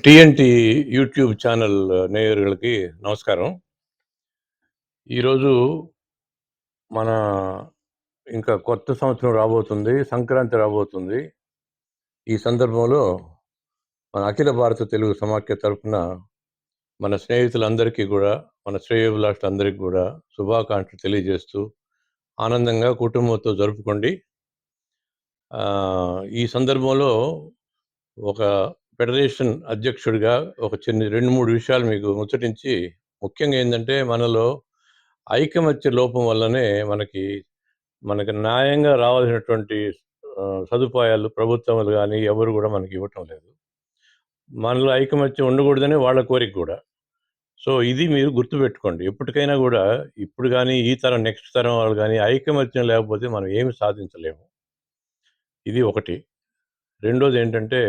టిఎన్టి YouTube channel నేయరులకి నమస్కారం. ఈరోజు మన ఇంకా కొత్త సంవత్సరం రాబోతుంది సంక్రాంతి రాబోతుంది. ఈ సందర్భంలో మన అఖిల భారత తెలుగు సమాఖ్య తరఫున మన స్నేహితులందరికీ కూడా మన శ్రేయోభిలాషులందరికీ కూడా శుభాకాంక్షలు తెలియజేస్తూ ఆనందంగా కుటుంబంతో జరుపుకోండి. ఈ సందర్భంలో ఒక ఫెడరేషన్ అధ్యక్షుడిగా ఒక చిన్న రెండు మూడు విషయాలు మీకు ముచ్చటించి ముఖ్యంగా ఏంటంటే మనలో ఐకమత్య లోపం వల్లనే మనకి మనకి న్యాయంగా రావాల్సినటువంటి సదుపాయాలు ప్రభుత్వాలు కానీ ఎవరు కూడా మనకి ఇవ్వటం లేదు. మనలో ఐకమత్యం ఉండకూడదనే వాళ్ళ కోరిక కూడా. సో ఇది మీరు గుర్తుపెట్టుకోండి. ఎప్పటికైనా కూడా ఇప్పుడు కానీ ఈ తరం నెక్స్ట్ తరం వాళ్ళు కానీ ఐకమత్యం లేకపోతే మనం ఏమి సాధించలేము. ఇది ఒకటి. రెండోది ఏంటంటే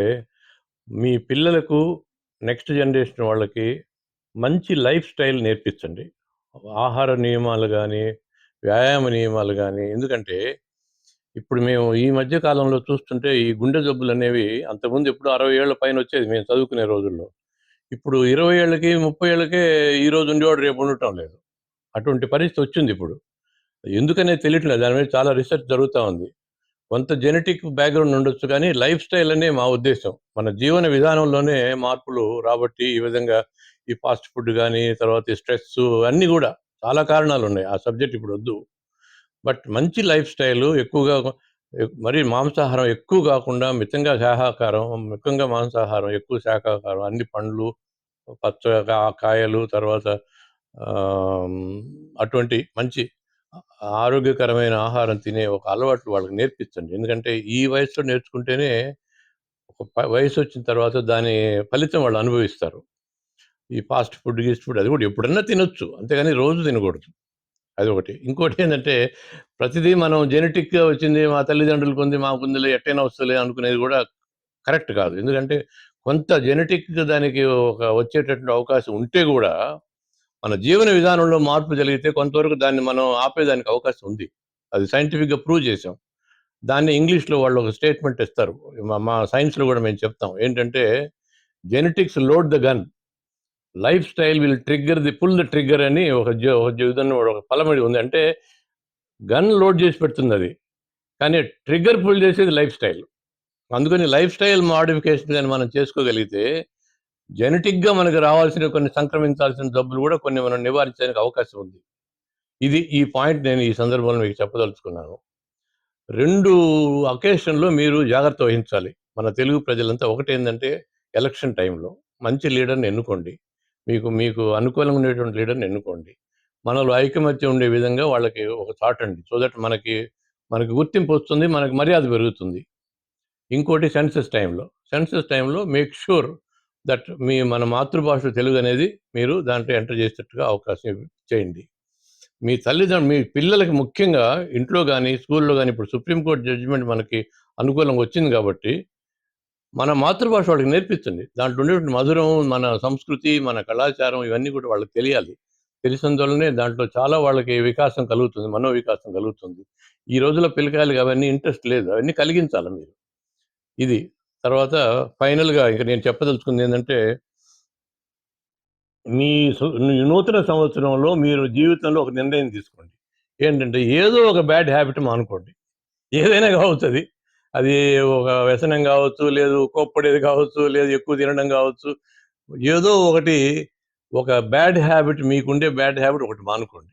మీ పిల్లలకు నెక్స్ట్ జనరేషన్ వాళ్ళకి మంచి లైఫ్ స్టైల్ నేర్పించండి. ఆహార నియమాలు కానీ వ్యాయామ నియమాలు కానీ ఎందుకంటే ఇప్పుడు మేము ఈ మధ్య కాలంలో చూస్తుంటే ఈ గుండె జబ్బులు అనేవి అంతకుముందు ఎప్పుడు అరవై ఏళ్ళ పైన వచ్చేది మేము చదువుకునే రోజుల్లో. ఇప్పుడు ఇరవై ఏళ్ళకి ముప్పై ఏళ్ళకే ఈ రోజు ఉండేవాడు రేపు ఉండటం లేదు. అటువంటి పరిస్థితి వచ్చింది ఇప్పుడు. ఎందుకనే తెలియట్లేదు. దాని మీద చాలా రీసెర్చ్ జరుగుతూ ఉంది. కొంత జెనెటిక్ బ్యాక్గ్రౌండ్ ఉండొచ్చు కానీ లైఫ్ స్టైల్ అనే మా ఉద్దేశం. మన జీవన విధానంలోనే మార్పులు రాబట్టి ఈ విధంగా ఈ ఫాస్ట్ ఫుడ్ కానీ తర్వాత ఈ స్ట్రెస్ అన్నీ కూడా చాలా కారణాలు ఉన్నాయి ఆ సబ్జెక్ట్ ఇప్పుడు వద్దు. బట్ మంచి లైఫ్ స్టైల్ ఎక్కువగా మరి మాంసాహారం ఎక్కువ కాకుండా మితంగా శాఖాహారం మితంగా మాంసాహారం ఎక్కువ శాఖాహారం అన్ని పండ్లు పచ్చ కాయలు తర్వాత అటువంటి మంచి ఆరోగ్యకరమైన ఆహారం తినే ఒక అలవాట్లు వాళ్ళకి నేర్పించండి. ఎందుకంటే ఈ వయసులో నేర్చుకుంటేనే ఒక వయసు వచ్చిన తర్వాత దాని ఫలితం వాళ్ళు అనుభవిస్తారు. ఈ ఫాస్ట్ ఫుడ్ గీస్ట్ ఫుడ్ అది కూడా ఎప్పుడన్నా తినొచ్చు. అంతేగాని రోజు తినకూడదు. అది ఒకటి. ఇంకోటి ఏంటంటే ప్రతిదీ మనం జెనెటిక్గా వచ్చింది మా తల్లిదండ్రులకు ఉంది మాకుందిలే ఎట్టైనా వస్తుంది అనుకునేది కూడా కరెక్ట్ కాదు. ఎందుకంటే కొంత జెనెటిక్ దానికి ఒక వచ్చేటటువంటి అవకాశం ఉంటే కూడా మన జీవన విధానంలో మార్పు జరిగితే కొంతవరకు దాన్ని మనం ఆపేదానికి అవకాశం ఉంది. అది సైంటిఫిక్గా ప్రూవ్ చేసాం దాన్ని ఇంగ్లీష్లో వాళ్ళు ఒక స్టేట్మెంట్ ఇస్తారు. మా సైన్స్లో కూడా మేము చెప్తాం. ఏంటంటే genetics load the gun lifestyle will trigger the pull the trigger అని ఒక ఒక విధంగా ఒక పలమడి ఉంది. అంటే గన్ లోడ్ చేసి పెడుతుంది అది. కానీ ట్రిగ్గర్ పుల్ చేసేది లైఫ్ స్టైల్ అందుకని లైఫ్ స్టైల్ మాడిఫికేషన్ కానీ మనం చేసుకోగలిగితే జెనెటిక్గా మనకు రావాల్సిన కొన్ని సంక్రమించాల్సిన జబ్బులు కూడా కొన్ని మనం నివారించడానికి అవకాశం ఉంది. ఇది ఈ పాయింట్ నేను ఈ సందర్భంలో మీకు చెప్పదలుచుకున్నాను. రెండు అకేషన్లో మీరు జాగ్రత్త వహించాలి. మన తెలుగు ప్రజలంతా ఒకటి ఏంటంటే ఎలక్షన్ టైంలో మంచి లీడర్ని ఎన్నుకోండి. మీకు మీకు అనుకూలంగా ఉండేటువంటి లీడర్ని ఎన్నుకోండి. మనలో ఐకమత్యం ఉండే విధంగా వాళ్ళకి ఒక చాటండి సో దట్ మనకి మనకి గుర్తింపు వస్తుంది మనకి మర్యాద పెరుగుతుంది. ఇంకోటి సెన్సస్ టైంలో. సెన్సస్ టైంలో మేక్ షూర్ దట్ మీ మన మాతృభాష తెలుగు అనేది మీరు దాంట్లో ఎంటర్ చేసేటట్టుగా అవకాశం చేయండి. మీ తల్లిదండ్రులు మీ పిల్లలకి ముఖ్యంగా ఇంట్లో కానీ స్కూల్లో కానీ ఇప్పుడు సుప్రీంకోర్టు జడ్జిమెంట్ మనకి అనుకూలంగా వచ్చింది కాబట్టి మన మాతృభాష వాళ్ళకి నేర్పిస్తుంది. దాంట్లో ఉండేటువంటి మధురం మన సంస్కృతి మన కళాచారం ఇవన్నీ కూడా వాళ్ళకి తెలియాలి. తెలిసినందువలనే దాంట్లో చాలా వాళ్ళకి వికాసం కలుగుతుంది మనో వికాసం కలుగుతుంది. ఈ రోజుల పిల్లకాయలకి అవన్నీ ఇంట్రెస్ట్ లేదు అవన్నీ కలిగించాలి మీరు. ఇది తర్వాత ఫైనల్గా ఇక నేను చెప్పదలుచుకుంది ఏంటంటే మీ మీ నూతన సంవత్సరంలో మీరు జీవితంలో ఒక నిర్ణయం తీసుకోండి. ఏంటంటే ఏదో ఒక బ్యాడ్ హ్యాబిట్ మానుకోండి. ఏదైనా కావచ్చు అది అది ఒక వ్యసనం కావచ్చు లేదు కోప్పడేది కావచ్చు లేదు ఎక్కువ తినడం కావచ్చు. ఏదో ఒకటి ఒక బ్యాడ్ హ్యాబిట్ మీకుండే బ్యాడ్ హ్యాబిట్ ఒకటి మానుకోండి.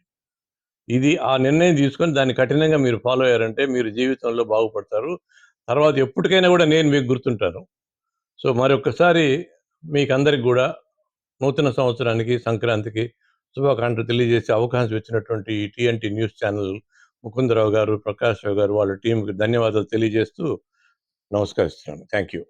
ఇది ఆ నిర్ణయం తీసుకొని దాన్ని కఠినంగా మీరు ఫాలో అయ్యారంటే మీరు జీవితంలో బాగుపడతారు. తర్వాత ఎప్పటికైనా కూడా నేను మీకు గుర్తుంటాను. సో మరొకసారి మీకు అందరికి కూడా నూతన సంవత్సరానికి సంక్రాంతికి శుభాకాంక్షలు తెలియజేసే అవకాశం ఇచ్చినటువంటి టీఎన్టీ న్యూస్ ఛానల్ ముకుందరావు గారు ప్రకాష్ రావు గారు వాళ్ళ టీంకి ధన్యవాదాలు తెలియజేస్తూ నమస్కరిస్తున్నాను. Thank you